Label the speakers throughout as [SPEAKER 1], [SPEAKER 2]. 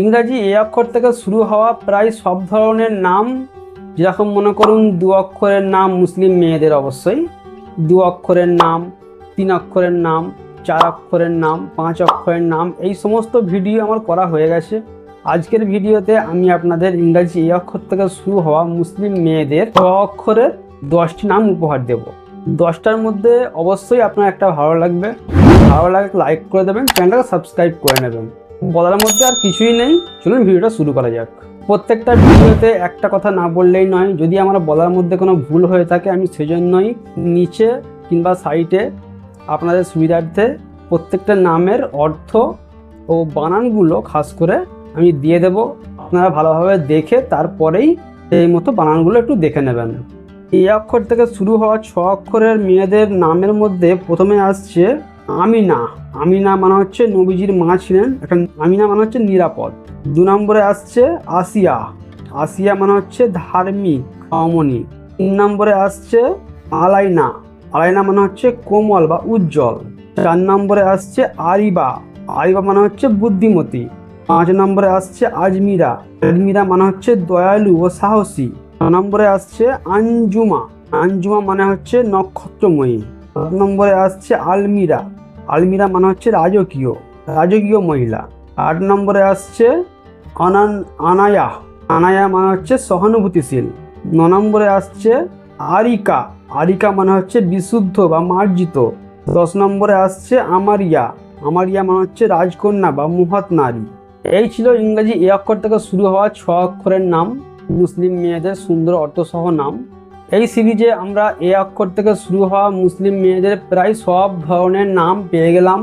[SPEAKER 1] ইংরাজি এ অক্ষর থেকে শুরু হওয়া প্রায় সব ধরনের নাম, যেরকম মনে করুন দু অক্ষরের নাম মুসলিম মেয়েদের অবশ্যই। দু অক্ষরের নাম, তিন অক্ষরের নাম, চার অক্ষরের নাম, পাঁচ অক্ষরের নাম, এই সমস্ত ভিডিও আমার করা হয়ে গেছে। আজকের ভিডিওতে আমি আপনাদের ইংরাজি এই অক্ষর থেকে শুরু হওয়া মুসলিম মেয়েদের ক অক্ষরের দশটি নাম উপহার দেব। দশটার মধ্যে অবশ্যই আপনার একটা ভালো লাগবে। ভালো লাগে লাইক করে দেবেন, চ্যানেলটাকে সাবস্ক্রাইব করে নেবেন। বলার মধ্যে আর কিছুই নেই। চলুন ভিডিওটা শুরু করা যাক। প্রত্যেকটা ভিডিওতে একটা কথা না বললেই নয়, যদি আমার বলার মধ্যে কোনো ভুল হয়ে থাকে, আমি সেজন্যই নিচে কিংবা সাইটে আপনাদের সুবিধার্থে প্রত্যেকটা নামের অর্থ ও বানানগুলো খাস করে আমি দিয়ে দেব। আপনারা ভালোভাবে দেখে তারপরেই এই মতো বানানগুলো একটু দেখে নেবেন। এই অক্ষর থেকে শুরু হওয়া ছ অক্ষরের মেয়েদের নামের মধ্যে প্রথমে আসছে আমিনা। আমিনা মানে হচ্ছে নবীজির মা ছিলেন একটা আমিনা মানে হচ্ছে নিরাপদ। দু নম্বরে আসছে আসিয়া। আসিয়া মানে হচ্ছে ধার্মিক অমনি তিন নম্বরে আসছে আলাইনা। আলাইনা মানে হচ্ছে কোমল বা উজ্জ্বল। চার নম্বরে আসছে আরিবা। আরিবা মানে হচ্ছে বুদ্ধিমতী। পাঁচ নম্বরে আসছে আজমিরা। আজমিরা মানে হচ্ছে দয়ালু ও সাহসী। ছ নম্বরে আসছে আঞ্জুমা। আঞ্জুমা মানে হচ্ছে নক্ষত্রময়ী। সাত নম্বরে আসছে আলমিরা। আলমিরা মানে হচ্ছে রাজকীয় রাজকীয় মহিলা। আট নম্বরে আসছে অনান, আনায়া। আনায়া মানে হচ্ছে সহানুভূতিশীল। ন নম্বরে আসছে আরিকা। আরিকা মানে হচ্ছে বিশুদ্ধ বা মার্জিত। দশ নম্বরে আসছে আমারিয়া। আমারিয়া মানে হচ্ছে রাজকন্যা বা মুহৎ নারী। এই ছিল ইংরেজি এ অক্ষর থেকে শুরু হওয়া ছ অক্ষরের নাম। মুসলিম মেয়েদের সুন্দর অর্থসহ নাম। এই সিরিজে আমরা এ অক্ষর থেকে শুরু হওয়া মুসলিম মেয়েদের প্রায় সব ধরনের নাম পেয়ে গেলাম।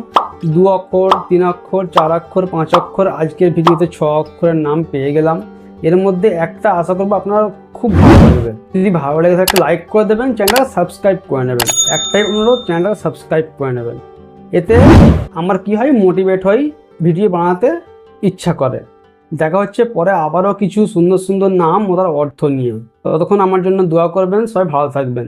[SPEAKER 1] দু অক্ষর, তিন অক্ষর, চার অক্ষর, পাঁচ অক্ষর, আজকের ভিডিওতে ছ অক্ষরের নাম পেয়ে গেলাম। এর মধ্যে একটা আশা করব আপনার খুব ভালো লাগবে। যদি ভালো লেগে থাকে লাইক করে দেবেন, চ্যানেলটা সাবস্ক্রাইব করে নেবেন। একটাই অনুরোধ, চ্যানেলটা সাবস্ক্রাইব করে নেবেন। এতে আমার কি হয় মোটিভেট হই ভিডিও বানাতে ইচ্ছা করে। দেখা হচ্ছে পরে আবারও কিছু সুন্দর সুন্দর নাম ওদের অর্থ নিয়ে। ততক্ষণ আমার জন্য দোয়া করবেন, সবাই ভালো থাকবেন।